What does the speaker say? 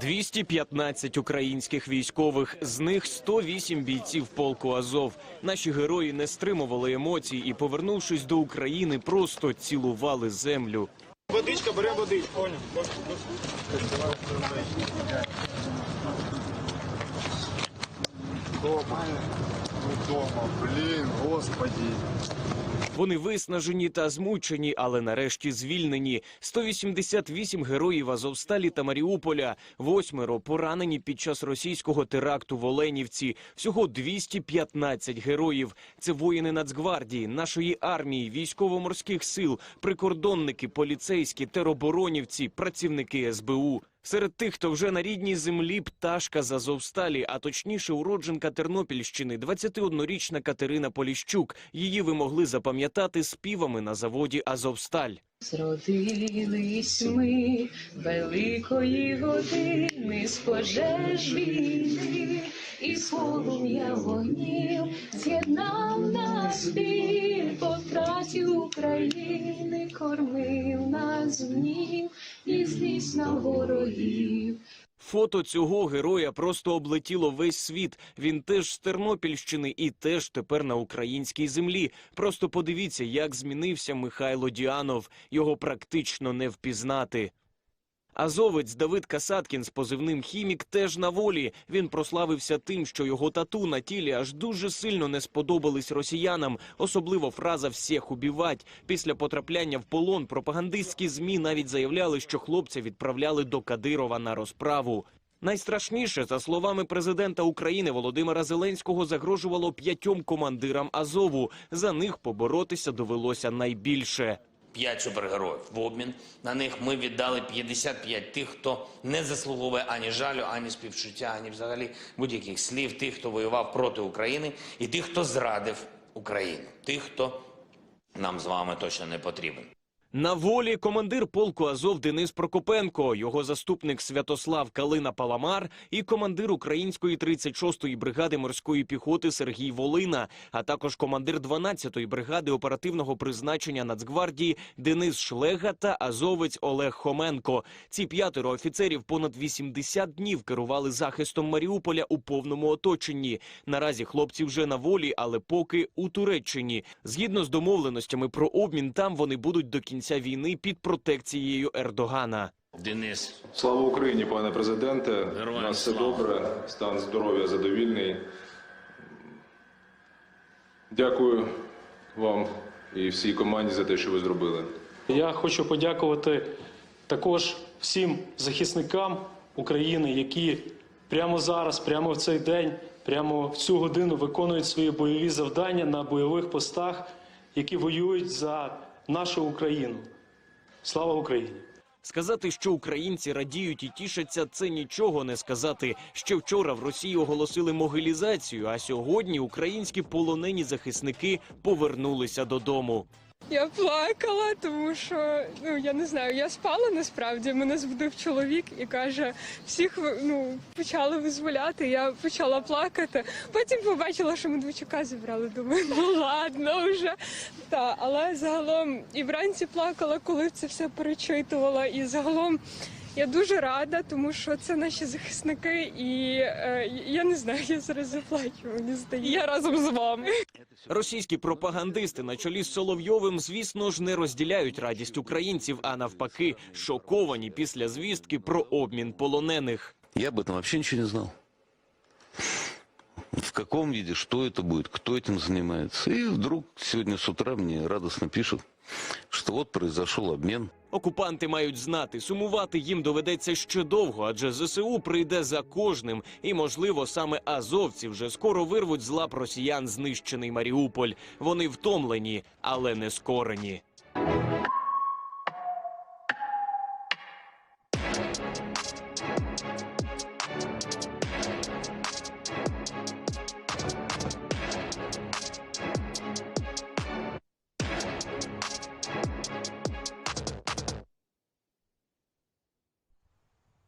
215 українських військових, з них 108 бійців полку Азов. Наші герої не стримували емоцій і, повернувшись до України, просто цілували землю. Водичка, бере водичку. Понял. Дома. Дома, блін, господи. Вони виснажені та змучені, але нарешті звільнені. 188 героїв Азовсталі та Маріуполя, восьмеро поранені під час російського теракту в Оленівці. Всього 215 героїв. Це воїни Нацгвардії, нашої армії, військово-морських сил, прикордонники, поліцейські, тероборонівці, працівники СБУ. Серед тих, хто вже на рідній землі пташка з Азовсталі, а точніше уродженка Тернопільщини, 21-річна Катерина Поліщук. Її ви могли запам'ятати співами на заводі Азовсталь. Зродились ми великої години з пожеж війни, і полум'я вогнів з'єднав нас біль по втраті України, кормив нас гнів і злість на ворогів. Фото цього героя просто облетіло весь світ. Він теж з Тернопільщини і теж тепер на українській землі. Просто подивіться, як змінився Михайло Діанов. Його практично не впізнати. Азовець Давид Касаткін з позивним хімік теж на волі. Він прославився тим, що його тату на тілі аж дуже сильно не сподобались росіянам, особливо фраза «всіх убивать». Після потрапляння в полон пропагандистські змі навіть заявляли, що хлопця відправляли до Кадирова на розправу. Найстрашніше, за словами президента України Володимира Зеленського, загрожувало п'ятьом командирам Азову. За них поборотися довелося найбільше. П'ять супергероїв в обмін. На них ми віддали 55 тих, хто не заслуговує ані жалю, ані співчуття, ані взагалі будь-яких слів. Тих, хто воював проти України, і тих, хто зрадив Україну, тих, хто нам з вами точно не потрібен. На волі командир полку Азов Денис Прокопенко, його заступник Святослав Калина Паламар і командир української 36-ї бригади морської піхоти Сергій Волина, а також командир 12-ї бригади оперативного призначення Нацгвардії Денис Шлега та азовець Олег Хоменко. Ці п'ятеро офіцерів понад 80 днів керували захистом Маріуполя у повному оточенні. Наразі хлопці вже на волі, але поки у Туреччині. Згідно з домовленостями про обмін, там вони будуть до кінця війни під протекцією Ердогана. Денис, Слава Україні, пане президенте. Героям У нас все слава. добре, стан здоров'я задовільний. Дякую вам і всій команді за те, що ви зробили. Я хочу подякувати також всім захисникам України, які прямо зараз, прямо в цей день, прямо в цю годину виконують свої бойові завдання на бойових постах, які воюють за нашу Україну. Слава Україні! Сказати, що українці радіють і тішаться, це нічого не сказати. Ще вчора в Росії оголосили могилізацію, а сьогодні українські полонені захисники повернулися додому. Я плакала, тому що ну я не знаю, я спала насправді. Мене збудив чоловік і каже: всіх ну почали визволяти. Я почала плакати. Потім побачила, що Медведчука зібрали. Думаю, ну ладно вже. Та але загалом і вранці плакала, коли це все перечитувала. І загалом я дуже рада, тому що це наші захисники, і е, я не знаю, я зараз заплачу. Мені здається. Я разом з вами. Російські пропагандисти на чолі з Соловйовим, звісно ж, не розділяють радість українців, а навпаки, шоковані після звістки про обмін полонених. Я об этом вообще ничего не знал. В каком виде, что это будет, кто этим занимается. И вдруг сегодня с утра мне радостно пишут, что вот произошел обмен. Окупанти мають знати, сумувати їм доведеться ще довго, адже ЗСУ прийде за кожним, і можливо саме азовці вже скоро вирвуть з лап росіян знищений Маріуполь. Вони втомлені, але не скорені.